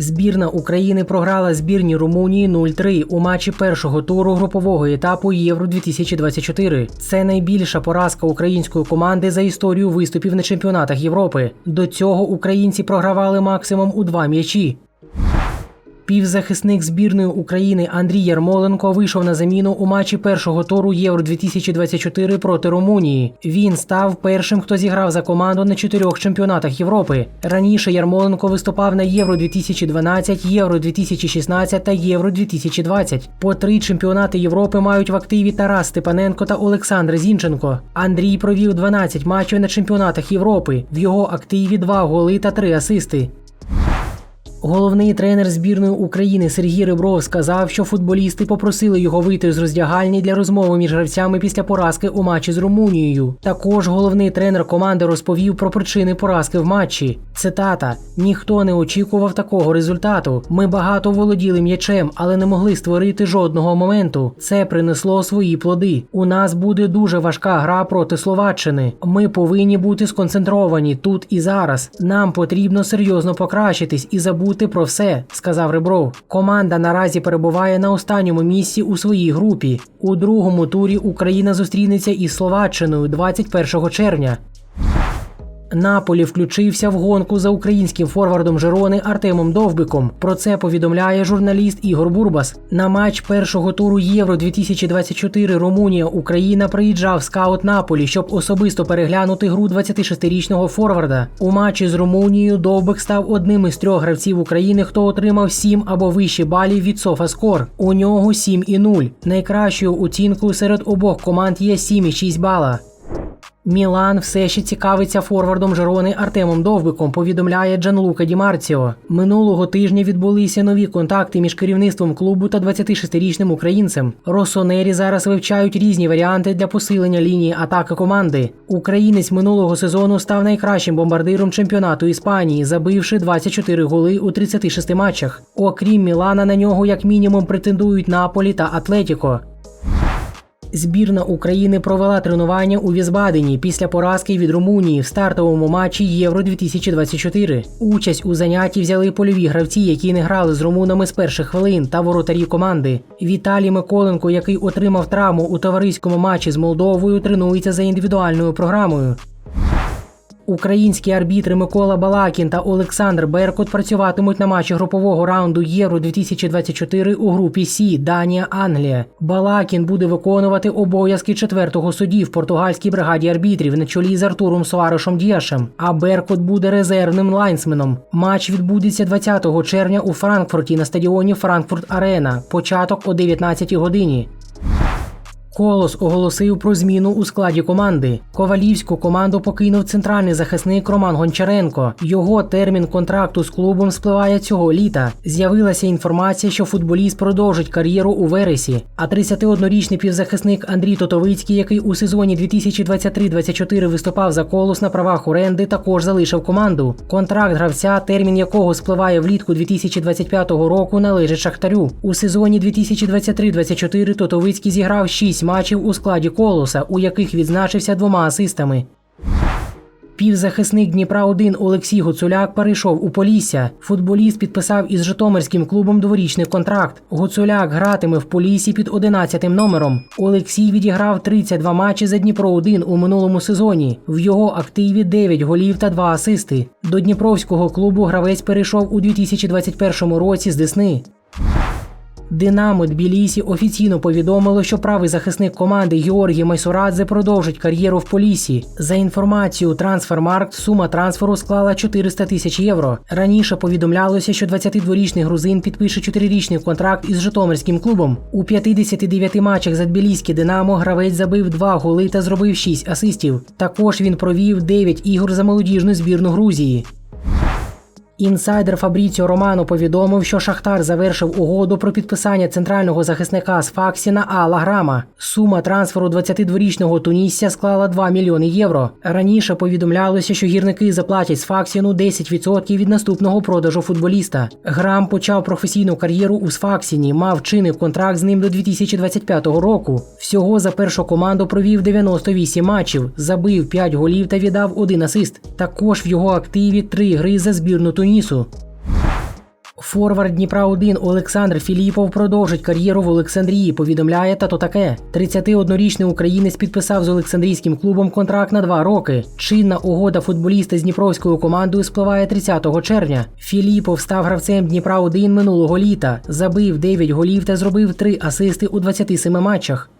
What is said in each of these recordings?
Збірна України програла збірні Румунії 0-3 у матчі першого туру групового етапу Євро 2024. Це найбільша поразка української команди за історію виступів на чемпіонатах Європи. До цього українці програвали максимум у два м'ячі. Півзахисник збірної України Андрій Ярмоленко вийшов на заміну у матчі першого туру Євро 2024 проти Румунії. Він став першим, хто зіграв за команду на чотирьох чемпіонатах Європи. Раніше Ярмоленко виступав на Євро 2012, Євро 2016 та Євро 2020. По три чемпіонати Європи мають в активі Тарас Степаненко та Олександр Зінченко. Андрій провів 12 матчів на чемпіонатах Європи. В його активі два голи та три асисти. Головний тренер збірної України Сергій Ребров сказав, що футболісти попросили його вийти з роздягальні для розмови між гравцями після поразки у матчі з Румунією. Також головний тренер команди розповів про причини поразки в матчі. Цитата: ніхто не очікував такого результату. Ми багато володіли м'ячем, але не могли створити жодного моменту. Це принесло свої плоди. У нас буде дуже важка гра проти Словаччини. Ми повинні бути сконцентровані тут і зараз. Нам потрібно серйозно покращитись і забути про все, сказав Ребров. Команда наразі перебуває на останньому місці у своїй групі. У другому турі Україна зустрінеться із Словаччиною 21 червня. Наполі включився в гонку за українським форвардом Жирони Артемом Довбиком. Про це повідомляє журналіст Ігор Бурбас. На матч першого туру Євро 2024 Румунія Україна приїжджав скаут Наполі, щоб особисто переглянути гру 26-річного форварда. У матчі з Румунією Довбик став одним із трьох гравців України, хто отримав 7 або вище балів від Софаскор. У нього 7 і 0. Найкращою оцінкою серед обох команд є 7,6 бала. Мілан все ще цікавиться форвардом Жерони Артемом Довбиком, повідомляє Джанлука Ді Марціо. Минулого тижня відбулися нові контакти між керівництвом клубу та 26-річним українцем. Росонері зараз вивчають різні варіанти для посилення лінії атаки команди. Українець минулого сезону став найкращим бомбардиром чемпіонату Іспанії, забивши 24 голи у 36 матчах. Окрім Мілана, на нього як мінімум претендують Наполі та Атлетіко. Збірна України провела тренування у Візбадені після поразки від Румунії в стартовому матчі Євро 2024. Участь у занятті взяли польові гравці, які не грали з румунами з перших хвилин, та воротарі команди. Віталій Миколенко, який отримав травму у товариському матчі з Молдовою, тренується за індивідуальною програмою. Українські арбітри Микола Балакін та Олександр Беркут працюватимуть на матчі групового раунду Євро 2024 у групі Сі Данія Англія. Балакін буде виконувати обов'язки четвертого судді в португальській бригаді арбітрів на чолі з Артуром Суарешем Діашем. А Беркут буде резервним лайнсменом. Матч відбудеться 20 червня у Франкфурті на стадіоні Франкфурт Арена. Початок о 19 годині. Колос оголосив про зміну у складі команди. Ковалівську команду покинув центральний захисник Роман Гончаренко. Його термін контракту з клубом спливає цього літа. З'явилася інформація, що футболіст продовжить кар'єру у вересі. А 31-річний півзахисник Андрій Тотовицький, який у сезоні 2023-24 виступав за колос на правах оренди, також залишив команду. Контракт гравця, термін якого спливає влітку 2025 року, належить Шахтарю. У сезоні 2023-24 Тотовицький зіграв 6 матчів у складі колоса, у яких відзначився двома асистами. Півзахисник Дніпра 1 Олексій Гуцуляк перейшов у Полісся. Футболіст підписав із Житомирським клубом дворічний контракт. Гуцуляк гратиме в Поліссі під 11 номером. Олексій відіграв 32 матчі за Дніпро 1 у минулому сезоні. В його активі 9 голів та 2 асисти. До Дніпровського клубу гравець перейшов у 2021 році з Десни. Динамо Тбілісі офіційно повідомило, що правий захисник команди Георгій Майсурадзе продовжить кар'єру в Полісі. За інформацією Трансфермаркт, сума трансферу склала 400 тисяч євро. Раніше повідомлялося, що 22-річний грузин підпише 4-річний контракт із Житомирським клубом. У 59 матчах за Тбіліське Динамо гравець забив 2 голи та зробив 6 асистів. Також він провів 9 ігор за молодіжну збірну Грузії. Інсайдер Фабріціо Романо повідомив, що Шахтар завершив угоду про підписання центрального захисника з Факсі на Алла Грама. Сума трансферу 22-річного Тунісся склала 2 мільйони євро. Раніше повідомлялося, що гірники заплатять з Факсіну 10% від наступного продажу футболіста. Грам почав професійну кар'єру у Сфаксіні, мав чинний контракт з ним до 2025 року. Всього за першу команду провів 98 матчів, забив 5 голів та віддав один асист. Також в його активі 3 гри за збірну Тунісу. Форвард Дніпра 1 Олександр Філіпов продовжить кар'єру в Олександрії. Повідомляє та то таке. 31-річний українець підписав з Олександрійським клубом контракт на два роки. Чинна угода футболіста з Дніпровською командою спливає 30 червня. Філіпов став гравцем Дніпра 1 минулого літа, забив 9 голів та зробив 3 асисти у 27 матчах.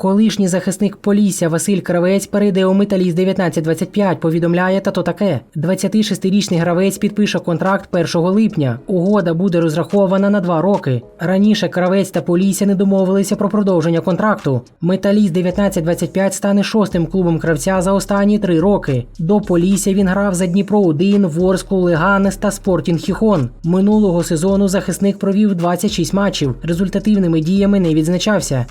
Колишній захисник Полісся Василь Кравець перейде у металіст 1925, повідомляє та то таке. 26-річний гравець підпише контракт 1 липня. Угода буде розрахована на два роки. Раніше Кравець та Полісся не домовилися про продовження контракту. Металіст 1925 стане шостим клубом кравця за останні три роки. До Полісся він грав за Дніпро 1 Ворску, Леганес та Спортінг Хіхон. Минулого сезону захисник провів 26 матчів. Результативними діями не відзначався.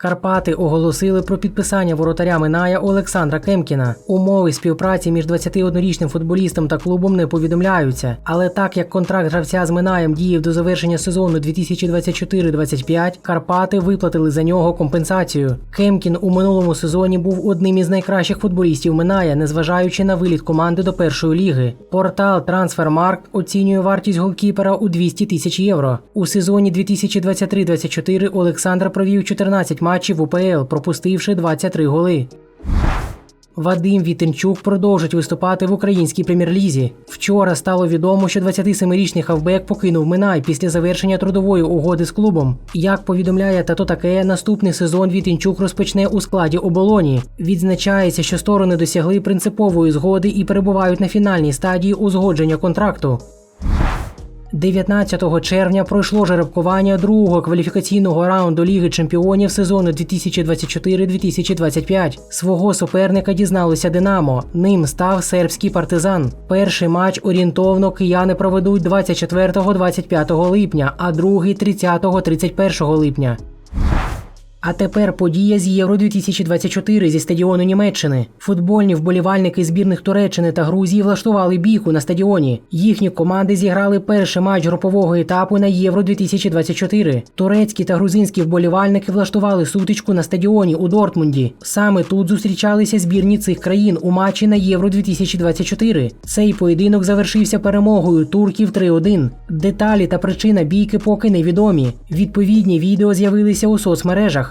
Карпати оголосили про підписання воротаря Миная Олександра Кемкіна. Умови співпраці між 21-річним футболістом та клубом не повідомляються. Але так як контракт гравця з Минаєм діяв до завершення сезону 2024-25, Карпати виплатили за нього компенсацію. Кемкін у минулому сезоні був одним із найкращих футболістів Миная, незважаючи на виліт команди до першої ліги. Портал Transfermarkt оцінює вартість голкіпера у 200 тисяч євро. У сезоні 2023-24 Олександр провів 14 матчів в УПЛ, пропустивши 23 голи. Вадим Вітенчук продовжить виступати в українській прем'єр-лізі. Вчора стало відомо, що 27-річний хавбек покинув Минай після завершення трудової угоди з клубом. Як повідомляє тато таке, наступний сезон Вітенчук розпочне у складі оболоні. Відзначається, що сторони досягли принципової згоди і перебувають на фінальній стадії узгодження контракту. 19 червня пройшло жеребкування другого кваліфікаційного раунду Ліги Чемпіонів сезону 2024-2025. Свого суперника дізналося Динамо. Ним став сербський партизан. Перший матч орієнтовно кияни проведуть 24-25 липня, а другий 30-31 липня. А тепер подія з Євро 2024 зі стадіону Німеччини. Футбольні вболівальники збірних Туреччини та Грузії влаштували бійку на стадіоні. Їхні команди зіграли перший матч групового етапу на Євро 2024. Турецькі та грузинські вболівальники влаштували сутичку на стадіоні у Дортмунді. Саме тут зустрічалися збірні цих країн у матчі на Євро 2024. Цей поєдинок завершився перемогою турків 3-1. Деталі та причина бійки поки невідомі. Відповідні відео з'явилися у соцмережах.